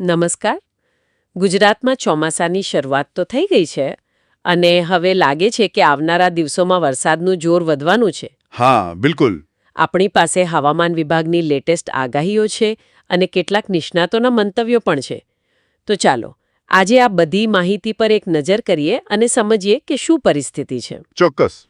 નમસ્કાર. ગુજરાતમાં ચોમાસાની શરૂઆત તો થઈ ગઈ છે અને હવે લાગે છે કે આવનારા દિવસોમાં વરસાદનું જોર વધવાનું છે. હા બિલકુલ. આપણી પાસે હવામાન વિભાગની લેટેસ્ટ આગાહીઓ છે અને કેટલાક નિષ્ણાતોના મંતવ્યો પણ છે. તો ચાલો આજે આ બધી માહિતી પર એક નજર કરીએ અને સમજીએ કે શું પરિસ્થિતિ છે. ચોક્કસ.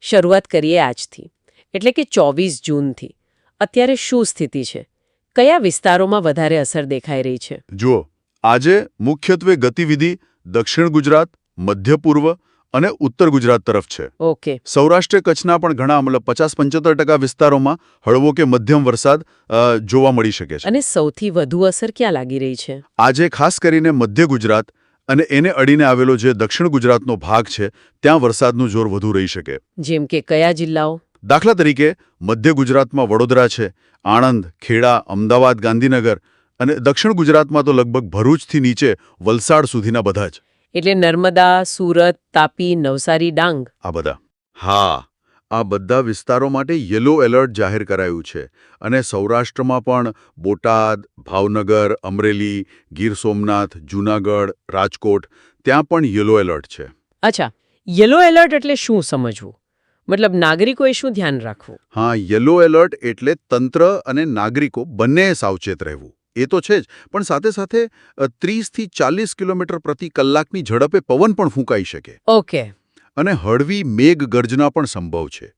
શરૂઆત કરીએ આજથી એટલે કે ચોવીસ જૂનથી. અત્યારે શું સ્થિતિ છે? કયા વિસ્તારોમાં વધારે અસર દેખાઈ રહી છે? જુઓ આજે મુખ્યત્વે ગતિવિધિ દક્ષિણ ગુજરાત મધ્ય પૂર્વ અને ઉત્તર ગુજરાત તરફ છે. ઓકે. સૌરાષ્ટ્ર કચ્છના પણ ઘણા મતલબ પચાસ પંચોતેર ટકા વિસ્તારોમાં હળવો કે મધ્યમ વરસાદ જોવા મળી શકે છે. અને સૌથી વધુ અસર ક્યાં લાગી રહી છે? આજે ખાસ કરીને મધ્ય ગુજરાત અને એને અડીને આવેલો જે દક્ષિણ ગુજરાતનો ભાગ છે ત્યાં વરસાદનું જોર વધુ રહી શકે. જેમ કે કયા જિલ્લાઓ? દાખલા તરીકે મધ્ય ગુજરાતમાં વડોદરા છે આણંદ ખેડા અમદાવાદ ગાંધીનગર અને દક્ષિણ ગુજરાતમાં તો લગભગ ભરૂચથી નીચે વલસાડ સુધીના બધા જ. એટલે નર્મદા સુરત તાપી નવસારી ડાંગ. આ બધા. હા આ બધા વિસ્તારો માટે યલો એલર્ટ જાહેર કરાયું છે અને સૌરાષ્ટ્રમાં પણ બોટાદ ભાવનગર અમરેલી ગીર સોમનાથ જૂનાગઢ રાજકોટ ત્યાં પણ યલો એલર્ટ છે. અચ્છા યલો એલર્ટ એટલે શું સમજવું? મતલબ નાગરિકોએ શું ધ્યાન રાખવું? હા યલો એલર્ટ એટલે તંત્ર અને નાગરિકો બંને સાવચેત રહેવું. એ તો છે જ પણ સાથે સાથે ત્રીસથી ચાલીસ કિલોમીટર પ્રતિ કલાકની ઝડપે પવન પણ ફૂંકાઈ શકે. ઓકે. અને હળવી મેઘ ગર્જના પણ સંભવ છે.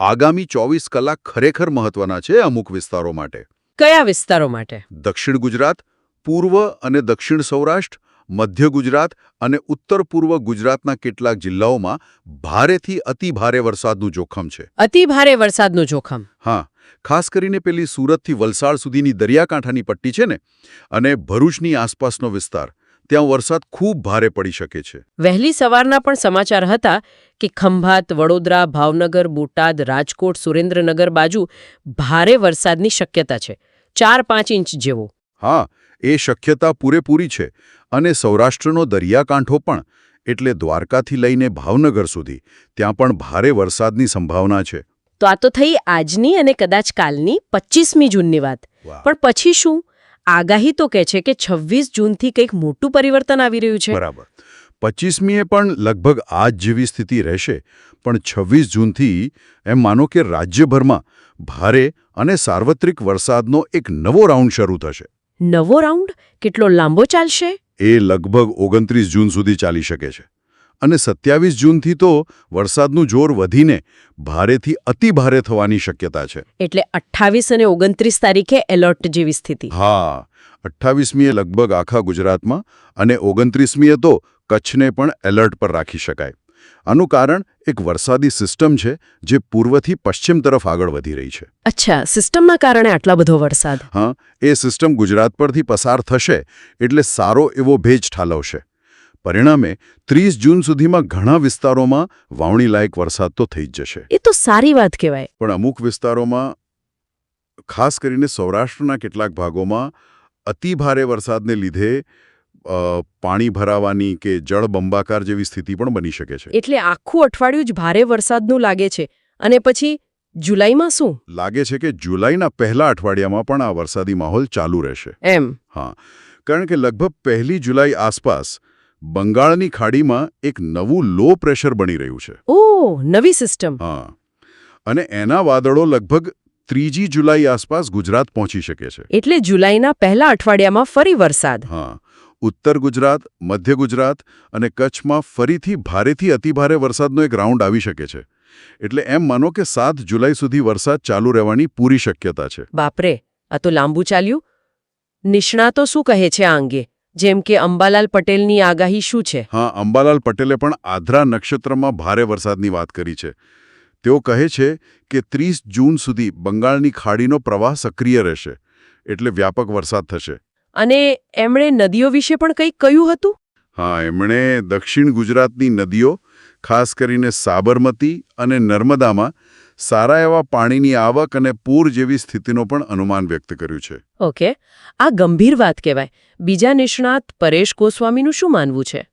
આગામી ચોવીસ કલાક ખરેખર મહત્વના છે અમુક વિસ્તારો માટે. કયા વિસ્તારો માટે? દક્ષિણ ગુજરાત પૂર્વ અને દક્ષિણ સૌરાષ્ટ્ર મધ્ય ગુજરાત અને ઉત્તર પૂર્વ ગુજરાતના કેટલાક જિલ્લાઓમાં ભારેથી અતિ ભારે વરસાદનું જોખમ છે. અતિભારે વરસાદનું જોખમ. હા ખાસ કરીને પેલી સુરતથી વલસાડ સુધીની દરિયાકાંઠાની પટ્ટી છે ને અને ભરૂચની આસપાસનો વિસ્તાર ત્યાં વરસાદ ખૂબ ભારે પડી શકે છે. વહેલી સવારના પણ સમાચાર હતા કે ખંભાત વડોદરા ભાવનગર બોટાદ રાજકોટ સુરેન્દ્રનગર બાજુ ભારે વરસાદની શક્યતા છે. ચાર પાંચ ઇંચ જેવો. હા એ શક્યતા પૂરેપૂરી છે અને સૌરાષ્ટ્રનો દરિયાકાંઠો પણ એટલે દ્વારકાથી લઈને ભાવનગર સુધી ત્યાં પણ ભારે વરસાદની સંભાવના છે. તો આ તો થઈ આજની અને કદાચ કાલની પચીસમી જૂનની વાત. પણ પછી શું? આગાહી તો કહે છે કે છવ્વીસ જૂનથી કંઈક મોટું પરિવર્તન આવી રહ્યું છે. બરાબર. પચીસમીએ પણ લગભગ આ જેવી સ્થિતિ રહેશે પણ છવ્વીસ જૂનથી એમ માનો કે રાજ્યભરમાં ભારે અને સાર્વત્રિક વરસાદનો એક નવો રાઉન્ડ શરૂ થશે. નવો રાઉન્ડ કેટલો લાંબો ચાલશે? એ લગભગ ઓગણત્રીસ જૂન સુધી ચાલી શકે છે. અને સત્યાવીસ જૂનથી તો વરસાદનું જોર વધીને ભારેથી અતિભારે થવાની શક્યતા છે. એટલે અઠ્ઠાવીસ અને ઓગણત્રીસ તારીખે એલર્ટ જેવી સ્થિતિ. હા અઠ્ઠાવીસમીએ લગભગ આખા ગુજરાતમાં અને ઓગણત્રીસમીએ તો કચ્છને પણ એલર્ટ પર રાખી શકાય. આનું કારણ એક વરસાદી સિસ્ટમ છે જે પૂર્વથી પશ્ચિમ તરફ આગળ વધી રહી છે. અચ્છા સિસ્ટમના કારણે આટલા બધો વરસાદ? હા એ સિસ્ટમ ગુજરાત પરથી પસાર થશે એટલે સારો એવો ભેજ ઠાલવશે. પરિણામે ત્રીસ જૂન સુધીમાં ઘણા વિસ્તારોમાં વાવણી લાયક વરસાદ તો થઈ જ જશે. એ તો સારી વાત કહેવાય. પણ અમુક વિસ્તારોમાં ખાસ કરીને સૌરાષ્ટ્રના કેટલાક ભાગોમાં અતિભારે વરસાદને લીધે પાણી ભરાવાની કે જળબંબાકાર જેવી સ્થિતિ પણ બની શકે છે. એટલે આખું અઠવાડિયું જ ભારે વરસાદનું લાગે છે. અને પછી જુલાઈમાં શું? લાગે છે કે જુલાઈના પહેલા અઠવાડિયામાં પણ આ વરસાદી માહોલ ચાલુ રહેશે. એમ. હા. કારણ કે લગભગ પહેલી જુલાઈ આસપાસ બંગાળની ખાડીમાં એક નવું લો પ્રેશર બની રહ્યું છે. ઓ નવી સિસ્ટમ. હા. અને એના વાદળો લગભગ ત્રીજી જુલાઈ આસપાસ ગુજરાત પહોંચી શકે છે. એટલે જુલાઈના પહેલા અઠવાડિયામાં ફરી વરસાદ. હા. ઉત્તર ગુજરાત મધ્ય ગુજરાત અને કચ્છમાં ફરીથી ભારેથી અતિભારે વરસાદનો એક રાઉન્ડ આવી શકે છે. એટલે એમ માનો કે સાત જુલાઈ સુધી વરસાદ ચાલુ રહેવાની પૂરી શક્યતા છે. બાપરે આ તો લાંબુ ચાલ્યું. નિષ્ણાતો શું કહે છે આ અંગે? જેમ કે અંબાલાલ પટેલની આગાહી શું છે? હા અંબાલાલ પટેલે પણ આધ્રા નક્ષત્રમાં ભારે વરસાદની વાત કરી છે. તેઓ કહે છે કે ત્રીસ જૂન સુધી બંગાળની ખાડીનો પ્રવાહ સક્રિય રહેશે. એટલે વ્યાપક વરસાદ થશે. અને એમણે નદીઓ વિશે પણ કંઈક કહ્યું હતું? હા એમણે દક્ષિણ ગુજરાતની નદીઓ ખાસ કરીને સાબરમતી અને નર્મદામાં સારા એવા પાણીની આવક અને પૂર જેવી સ્થિતિનો પણ અનુમાન વ્યક્ત કર્યું છે. ઓકે આ ગંભીર વાત કહેવાય. બીજા નિષ્ણાત પરેશ ગોસ્વામીનું શું માનવું છે?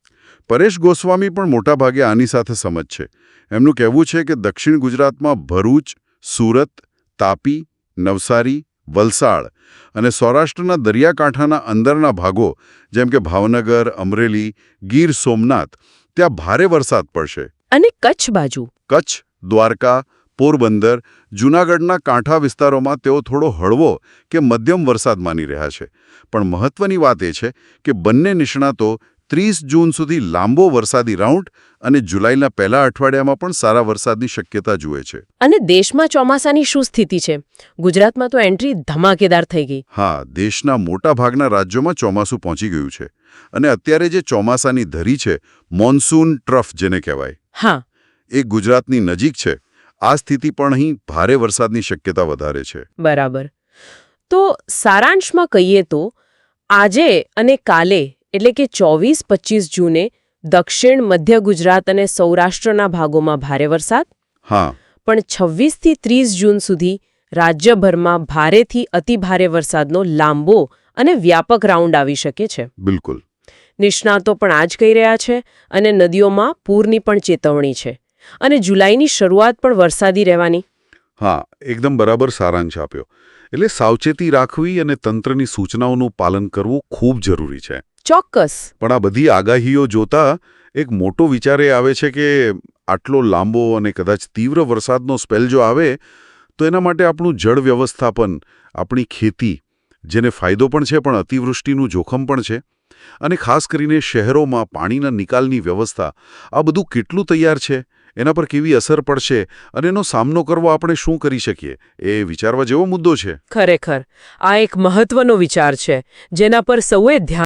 પરેશ ગોસ્વામી પણ મોટાભાગે આની સાથે સમજ છે. એમનું કહેવું છે કે દક્ષિણ ગુજરાતમાં ભરૂચ સુરત તાપી નવસારી વલસાડ અને સૌરાષ્ટ્રના દરિયાકાંઠાના અંદરના ભાગો જેમ કે ભાવનગર અમરેલી ગીર સોમનાથ ત્યાં ભારે વરસાદ પડશે. અને કચ્છ બાજુ. કચ્છ દ્વારકા પોરબંદર જૂનાગઢના કાંઠા વિસ્તારોમાં તેઓ થોડો હળવો કે મધ્યમ વરસાદ માની રહ્યા છે. પણ મહત્વની વાત એ છે કે બંને નિષ્ણાતો ત્રીસ જૂન સુધી લાંબો વરસાદી રાઉન્ડ અને જુલાઈના પહેલા અઠવાડિયામાં પણ સારા વરસાદની શક્યતા જુએ છે. અને દેશમાં ચોમાસાની શું સ્થિતિ છે? ગુજરાતમાં તો એન્ટ્રી ધમાકેદાર થઈ ગઈ. હા દેશના મોટા ભાગના રાજ્યોમાં ચોમાસું પહોંચી ગયું છે. અને અત્યારે જે ચોમાસાની ધરી છે મોન્સૂન ટ્રફ જેને કહેવાય હા. એ ગુજરાતની નજીક છે. આ સ્થિતિ પણ અહીં ભારે વરસાદની શક્યતા વધારે છે. બરાબર. તો સારાંશમાં કહીએ તો આજે અને કાલે એટલે કે ચોવીસ પચીસ જૂને દક્ષિણ મધ્ય ગુજરાત અને સૌરાષ્ટ્રના ભાગોમાં ભારે વરસાદ. હા. પણ છવ્વીસથી ત્રીસ જૂન સુધી રાજ્યભરમાં ભારેથી અતિભારે વરસાદનો લાંબો અને વ્યાપક રાઉન્ડ આવી શકે છે. બિલકુલ. નિષ્ણાતો પણ આ જ કહી રહ્યા છે અને નદીઓમાં પૂરની પણ ચેતવણી છે. અને જુલાઈની શરૂઆત પણ વરસાદી રહેવાની. હા એકદમ બરાબર સારાંશ આપ્યો. એટલે સાવચેતી રાખવી અને તંત્રની સૂચનાઓનું પાલન કરવું ખૂબ જરૂરી છે. ચોક્કસ. પણ આ બધી આગાહીઓ જોતા એક મોટો વિચાર એ આવે છે કે આટલો લાંબો અને કદાચ તીવ્ર વરસાદનો સ્પેલ જો આવે તો એના માટે આપણું જળ વ્યવસ્થાપન આપણી ખેતી જેને ફાયદો પણ છે પણ અતિવૃષ્ટિનું જોખમ પણ છે અને ખાસ કરીને શહેરોમાં પાણીના નિકાલની વ્યવસ્થા આ બધું કેટલું તૈયાર છે? એના પર કેવી અસર પડશે અને એનો સામનો કરવો આપણે શું કરી શકીએ? એ વિચારવા જેવો મુદ્દો છે. ખરેખર, આ એક મહત્વનો વિચાર છે, જેના પર સૌએ ધ્યાન